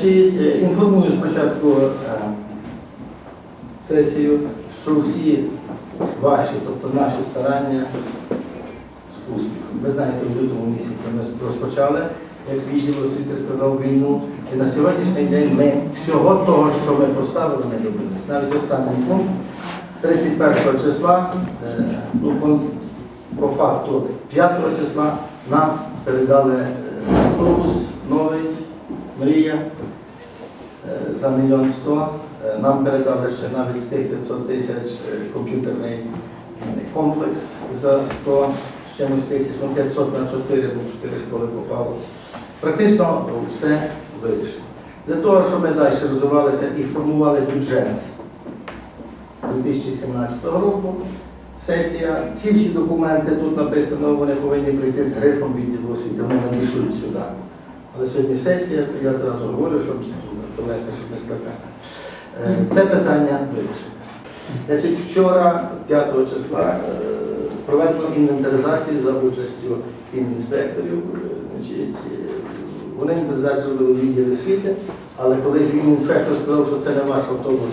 Значить, е, інформую спочатку е, сесію, що всі ваші, тобто наші старання з успіхом. Ви знаєте, в лютому місяці ми розпочали, як відділ освіти сказав, війну. І на сьогоднішній день ми всього того, що ми поставили, ми добились. Навіть останній пункт 31 числа, е, ну, по, факту 5 числа нам передали автобус новий, мрія за мільйон сто. Е, Нам передали ще навіть з тих 500 тисяч е, комп'ютерний комплекс за 100 з чимось тисяч, ну 500 на 4, бо 4 школи попало. Практично все вирішено. Для того, щоб ми далі розвивалися і формували бюджет 2017 року, сесія, ці всі документи тут написано, вони повинні прийти з грифом відділу освіти, вони надійшли сюди. Але сьогодні сесія, то я зразу говорю, щоб довести, щоб не скакати. Е, Це питання вирішено. Значить, вчора, 5 числа, е, проведено інвентаризацію за участю інспекторів. Значить, е, вони інвентаризацію робили у відділі освіти, але коли інспектор сказав, що це не ваш автобус,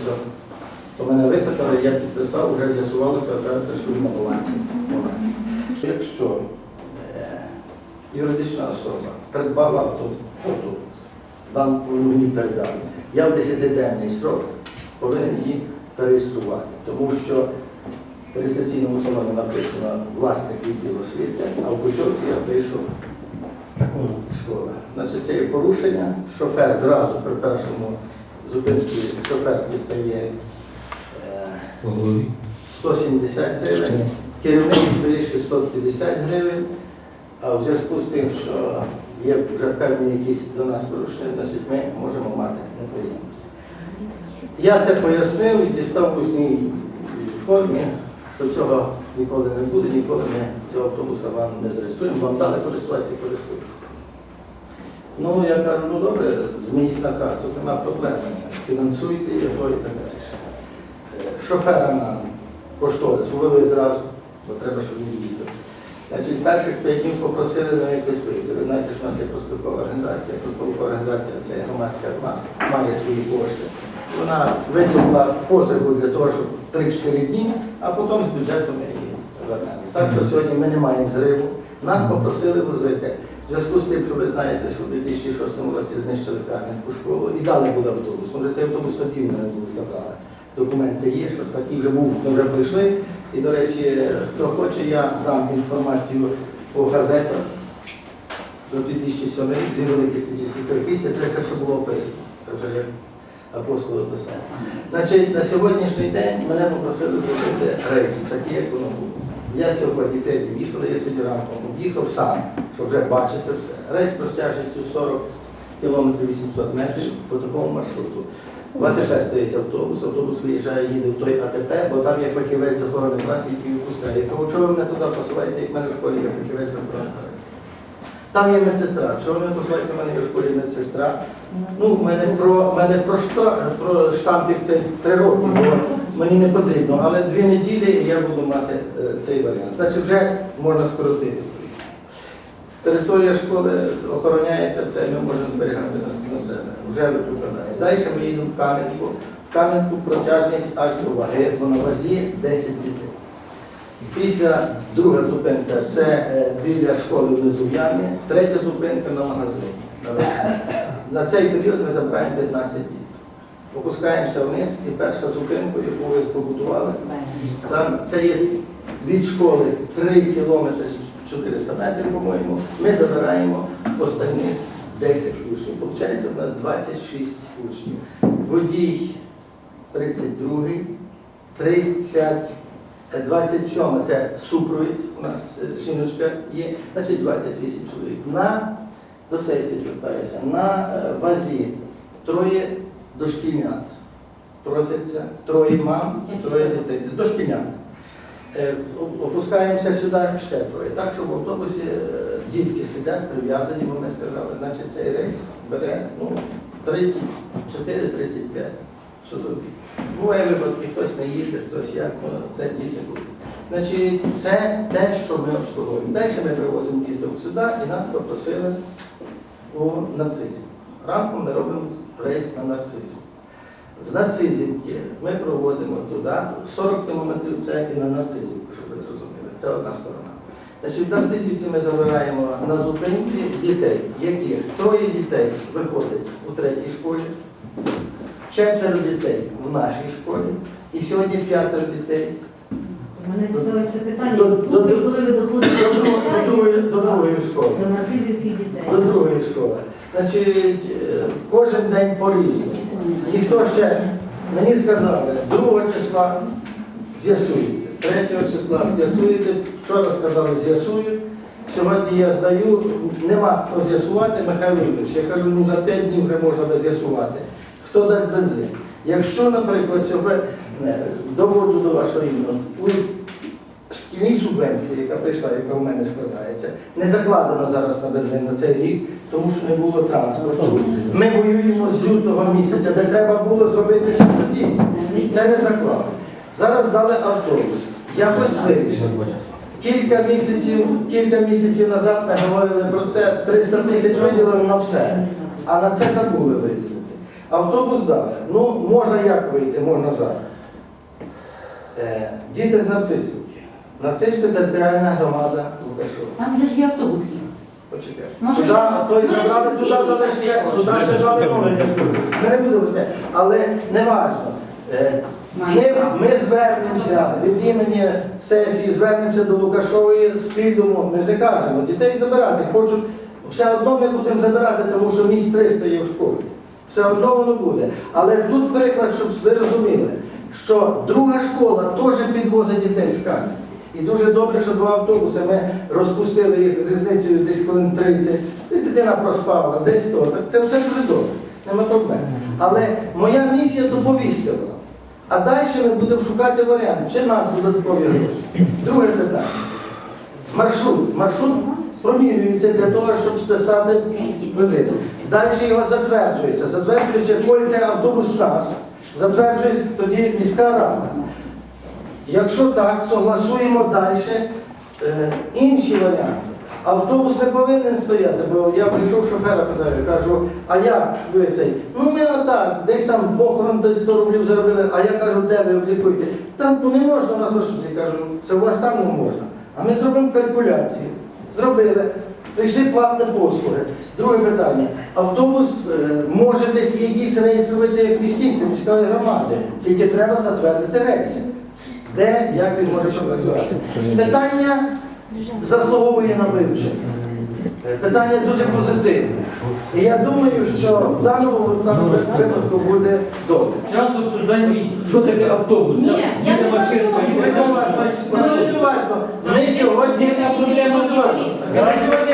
то мене викликали, я підписав, вже з'ясувалося, що він на балансі. Якщо юридична особа. Придбала авто- автобус, вам мені передали, я в 10-денний срок повинен її переєструвати, тому що в реєстраційному талоні написано власник відділу освіти, а в путівці я пишу школа. Значить, це є порушення. Шофер зразу при першому зупинці шофер дістає е, 170 гривень, керівник дістає 650 гривень, а в зв'язку з тим, що є вже певні якісь до нас порушення, значить ми можемо мати неприємності. Я це пояснив і дістав в усній формі, що цього ніколи не буде, ніколи ми цього автобуса вам не зареєструємо, вам дали користуватися, користуйтеся. Ну, я кажу, ну добре, змініть наказ, тут нема проблеми. Фінансуйте його і так далі. Е, Шофера нам кошторис ввели зразу, бо треба, щоб він їздив. Значить, перших п'ять попросили на якось вийти. Ви знаєте, що в нас є проспілкова організація. Проспілкова організація це громадська має свої кошти. Вона витягла позику для того, щоб 3-4 дні, а потім з бюджету ми її вернемо. Так що сьогодні ми не маємо зриву. Нас попросили возити. В зв'язку з тим, що ви знаєте, що в 2006 році знищили Кам'янську школу і дали буде автобус. Може, цей автобус тоді мене забрали. Документи є, що такий вже був, вже прийшли. І, до речі, хто хоче, я дам інформацію по газетах за 2007 рік, дві великі статті. Після це все було описано. Це вже як апостоли писали. Значить, на сьогоднішній день мене попросили зробити рейс, такий, як воно було. Я сьогодні 5 днів їхав, я сьогодні ранком об'їхав сам, щоб вже бачити все. Рейс простяжністю 40 кілометрів 800 метрів по такому маршруту. В АТП стоїть автобус, автобус виїжджає, їде в той АТП, бо там є фахівець з охорони праці, який випускає. Я чого ви мене туди посилаєте, як в мене в школі є фахівець з охорони праці. Там є медсестра. Чого ви мене посилаєте, в мене в школі медсестра? Ну, в мене про, мене про, шта- про штампік це три роки, бо мені не потрібно, але дві неділі я буду мати е, цей варіант. Значить, вже можна скоротити. Територія школи охороняється, це ми можемо зберігати на, себе. Вже ви викликає. Далі ми їдемо в Кам'янку. В Кам'янку протяжність аж до ваги, на вазі 10 дітей. Після друга зупинка це е, біля школи внизу в ямі, третя зупинка на магазині. на цей період ми забираємо 15 дітей. Опускаємося вниз і перша зупинка, яку ви побудували, там це є від школи 3 кілометри 400 метрів, по-моєму. Ми забираємо останні 10 учнів. Получається, в нас 26 учнів. Водій 32, 30, е, 27 це супровід, у нас е, жіночка є, значить 28 чоловік. На до сесії звертаюся. На е, вазі троє дошкільнят. Просяться троє мам, троє дітей. Дошкільнят. Е, опускаємося сюди ще троє. Так що в автобусі дітки сидять прив'язані, бо ми сказали, значить цей рейс бере ну, 34-35 чоловік. Буває випадки, хтось не їде, хтось як, ну, це діти будуть. Значить, це те, що ми обслуговуємо. Далі ми привозимо діток сюди і нас попросили у Нарцизі. Ранком ми робимо рейс на нарцизм. З Нарцизівки ми проводимо туди 40 кілометрів це і на Нарцизівку, щоб ви зрозуміли. Це одна сторона. Значить, Нарцизівці ми забираємо на зупинці дітей, яких троє дітей виходить у третій школі, четверо дітей в нашій школі, і сьогодні п'ятеро дітей Мене цікавить питання. До- коли ви доходите до другої- школи. до нарцизівських дітей. До другої школи. Значить, е, кожен день по-різному. Ніхто ще мені сказали, 2 числа з'ясуєте, 3 числа з'ясуєте, вчора сказали, з'ясують. Сьогодні я здаю, нема хто з'ясувати, Михайло Юрійович. Я кажу, ну за 5 днів вже можна з'ясувати. Хто дасть бензин? Якщо, наприклад, сьогодні е, доводжу до вашого імені, у шкільній субвенції, яка прийшла, яка у мене складається, не закладено зараз на бензин на цей рік, тому що не було транспорту. Ми воюємо з лютого місяця, де треба було зробити ще тоді. Це не закладено. Зараз дали автобус. Якось вирішили. Кілька місяців, кілька місяців назад ми говорили про це, 300 тисяч виділили на все. А на це забули виділити. Автобус дали. Ну, можна як вийти, можна зараз. Е, діти з Нарцисівки. Нарцисівка територіальна громада Лукашова. Там же ж є автобус. Почекай. Може, Туди, що- той може, забрали, що туди дали ще, не туди ще дали новий автобус. Ми не будемо те. Але не важливо. Ми, ми звернемося від імені сесії, звернемося до Лукашової з спільному. Ми ж не кажемо, дітей забирати хочуть. Все одно ми будемо забирати, тому що місць 300 є в школі. Все одно воно буде. Але тут приклад, щоб ви розуміли, що друга школа теж підвозить дітей з Кам'янки. І дуже добре, що два автобуси ми розпустили їх різницею десь хвилин 30. Десь дитина проспала, десь то. Це все дуже добре, нема проблем. Але моя місія то повістила. А далі ми будемо шукати варіант, чи нас додаткові гроші. Друге питання. Маршрут. Маршрут промірюється для того, щоб списати визит. Далі його затверджується. Затверджується, коли цей автобус нас, затверджується тоді міська рада. Якщо так, согласуємо далі е, інші варіанти. Автобус не повинен стояти, бо я прийшов шофера, питаю, кажу, а як ви цей? Ну ми отак, десь там похорон десь 100 рублів заробили, а я кажу, де ви облікуєте? Та ну не можна у нас маршруті. Я кажу, це у вас там не можна. А ми зробимо калькуляції. Зробили, прийшли платні послуги. Друге питання. Автобус е, може десь якийсь рейс робити як міськінці міської громади. Тільки треба затвердити рейс. Де, як він може працювати? Питання заслуговує на вивчення. Питання дуже позитивне. І я думаю, що в даному, випадку буде добре. Часто обсуждаємо, що таке автобус. Ні, я не машинка, важно. Ми сьогодні проблема? Ми сьогодні,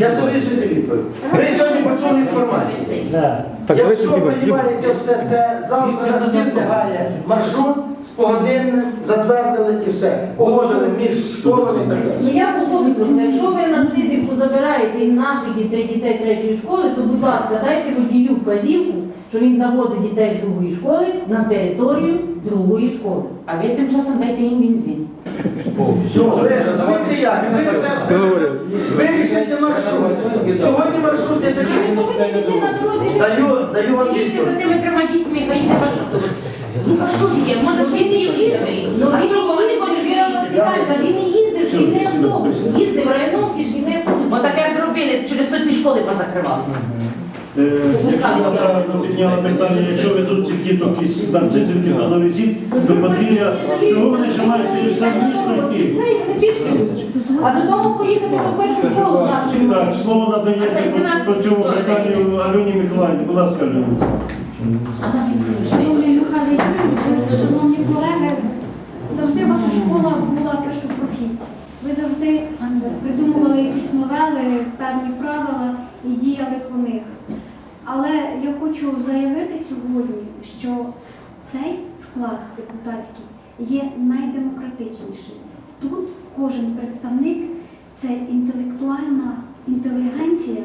я собі відповідь. Ви сьогодні почули інформацію. Якщо приймається все це, завтра на лягає маршрут з погодинним, затвердили і все. Погодили між школами і так Ну далі. я погоджу, просто якщо ви на цизівку забираєте і наших дітей, дітей третьої школи, то будь ласка, дайте водію вказівку, що він завозить дітей другої школи на територію другої школи. А ви тим часом дайте їм бензин. Ну, ви розумієте як? Ви це вирішите маршрут. Сьогодні маршрут є такий. Дорозі. Даю, даю вам Їдьте за відповідь. тими трьома дітьми, і в автобус. Ну а що він є? Може, Він не їздив, ну він хто не хоче їздити? Він не їздив, шкільний автобус, їздив районовський шкільний автобус. Отаке зробили, через то ці школи позакривалися. Правильно підняла питання, якщо везуть цих діток із нарцизівки на довезіть до подвір'я, чого вони ще мають через сам місто йти? А додому поїхати до першу школу нашу. Так, слово надається по, по цьому питанню Альоні Миколаївні. Будь ласка, Альоні. Шановний Михайло Юрійович, шановні колеги, завжди ваша школа була першопрохідця. Ви завжди придумували якісь новели, певні правила і діяли по них. Але я хочу заявити сьогодні, що цей склад депутатський є найдемократичніший. Тут кожен представник це інтелектуальна інтелігенція,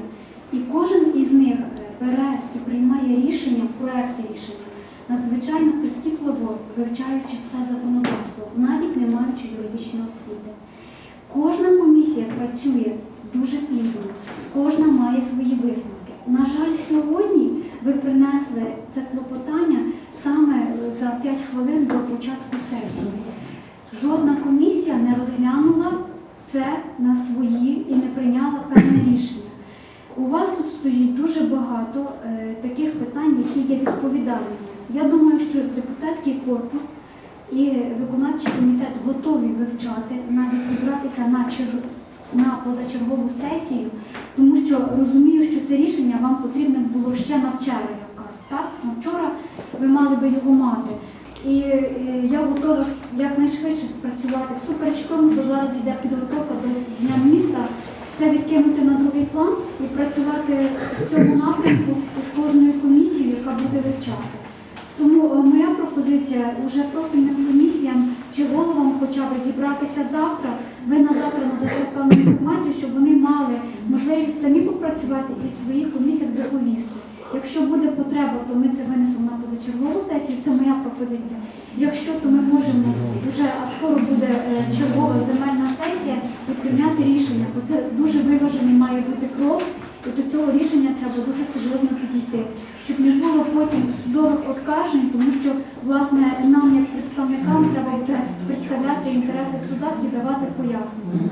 і кожен із них бере і приймає рішення, проекти рішення, надзвичайно прискіпливо вивчаючи все законодавство, навіть не маючи юридичної освіти. Кожна комісія працює дуже плідно, кожна має свої висновки. На жаль, сьогодні ви принесли це клопотання саме за 5 хвилин до початку сесії. Жодна комісія не розглянула це на свої і не прийняла певне рішення. У вас тут стоїть дуже багато е, таких питань, які є відповідальними. Я думаю, що депутатський корпус і виконавчий комітет готові вивчати, навіть зібратися на чер- на позачергову сесію, тому що розумію, що це рішення вам потрібно було ще на вчора, кажуть. Так? На вчора ви мали би його мати. І е, я готова якнайшвидше спрацювати, всупереч тому, що зараз йде підготовка до Дня міста, все відкинути на другий план і працювати в цьому напрямку з кожною комісією, яка буде вивчати. Тому е, моя пропозиція уже профільним комісіям чи головам хоча б зібратися завтра. Ви на завтра надасте певну інформацію, щоб вони мали можливість самі попрацювати і в своїх комісіях доповісти. Якщо буде потреба, то ми це винесемо на позачергову сесію. Це моя пропозиція. Якщо то ми можемо вже, а скоро буде е, чергова земельна сесія, і прийняти рішення, бо це дуже виважений має бути крок, і до цього рішення треба дуже серйозно підійти, щоб не було потім судових оскаржень, тому що власне нам, як представникам, треба представляти інтереси в судах і давати пояснення.